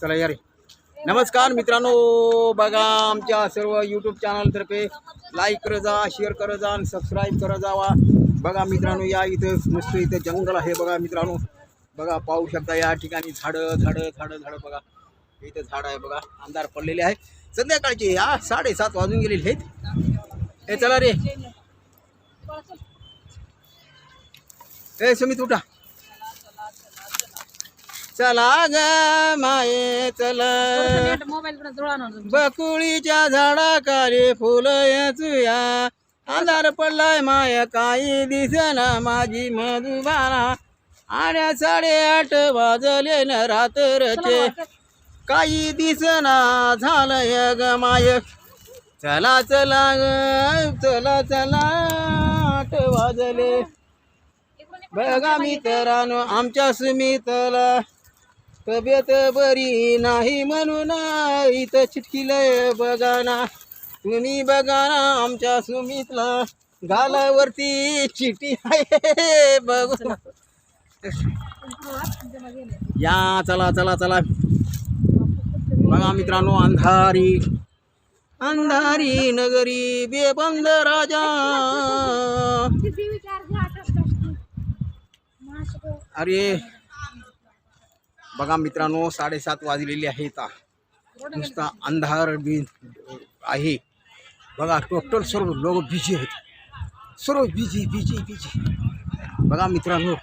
चला या रे. नमस्कार मित्रांनो बघा आमच्या सर्व यूट्यूब चॅनलतर्फे लाईक करत जा शेअर करत जा आणि सबस्क्राईब करत जावा. बघा मित्रांनो या इथं मस्त इथं जंगल आहे बघा मित्रांनो. बघा पाहू शकता या ठिकाणी झाडं झाडं झाडं झाडं बघा. इथं झाड आहे बघा अंधार पडलेले आहे. संध्याकाळचे या साडेसात वाजून गेलेले आहेत. ए चला रे. ए सुमित उठा. चला ग माये चला. बकुळीच्या झाडाखाली फुलं येचूया अंधार पडलाय माय काही दिसना माझी मधुबाना. आड्या साडेआठ वाजले न रात्रचे. काही दिसना झालंय ग माय. चला चला ग चला चला. आठ वाजले. बघा मित्रांनो आमच्या सुमितला. तब्येत बरी नाही म्हणून इथं चिटकिलंय बघा ना तुम्ही बघा ना आमच्या सुमितला. गालावरती चिठी आहे बघू. या चला चला चला. बघा मित्रांनो अंधारी. अंधारी नगरी बेबंद राजा. अरे बघा मित्रांनो, साडेसात वाजलेले आहेत नुसता अंधार बी आहे. बघा, टोटल सर्व लोक बिझी आहेत. सर्व बिझी बिझी बिझी बघा मित्रांनो.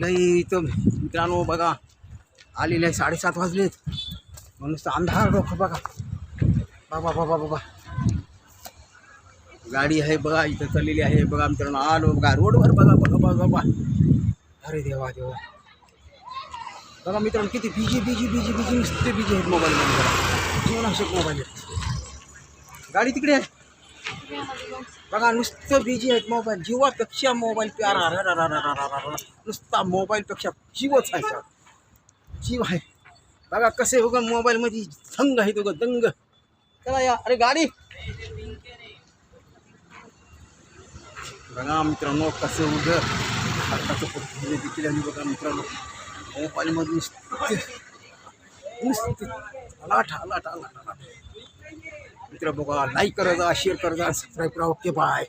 लई इथं मित्रांनो, बघा. आलेले आहे साडेसात वाजलेत मग नुसतं अंधार डोकं बघा. बाबा बाबा बाबा. गाडी आहे बघा, इथं चाललेली आहे. बघा मित्रांनो, आलो बघा. रोडवर बघा बघा बघा बघा. अरे देवा देवा बघा मित्रांनो किती बिज़ी बिज़ी बिज़ी बिज़ी नुसते बिज़ी आहेत जीवन जीवनावश्यक मोबाईल आहेत गाडी तिकडे आहे बघा नुसतं बिज़ी आहेत मोबाईल जीवापेक्षा मोबाईल प्यारा रा रा रा रा रा नुसता मोबाईलपेक्षा जीवच आहे जीव आहे बघा कसे उगा मोबाईलमध्ये दंग आहेत उगा दंग चला या अरे गाडी बघा मित्रांनो कसे उगं भारताचं पद्धतीने देखील आणि बघा मित्रांनो मोबाईलमध्ये नुसते नुसते अलाट अलाट अलाट अलाट. मित्र बघा लाईक करा जा शेअर करा जा सबस्क्राईब करा. Okay bye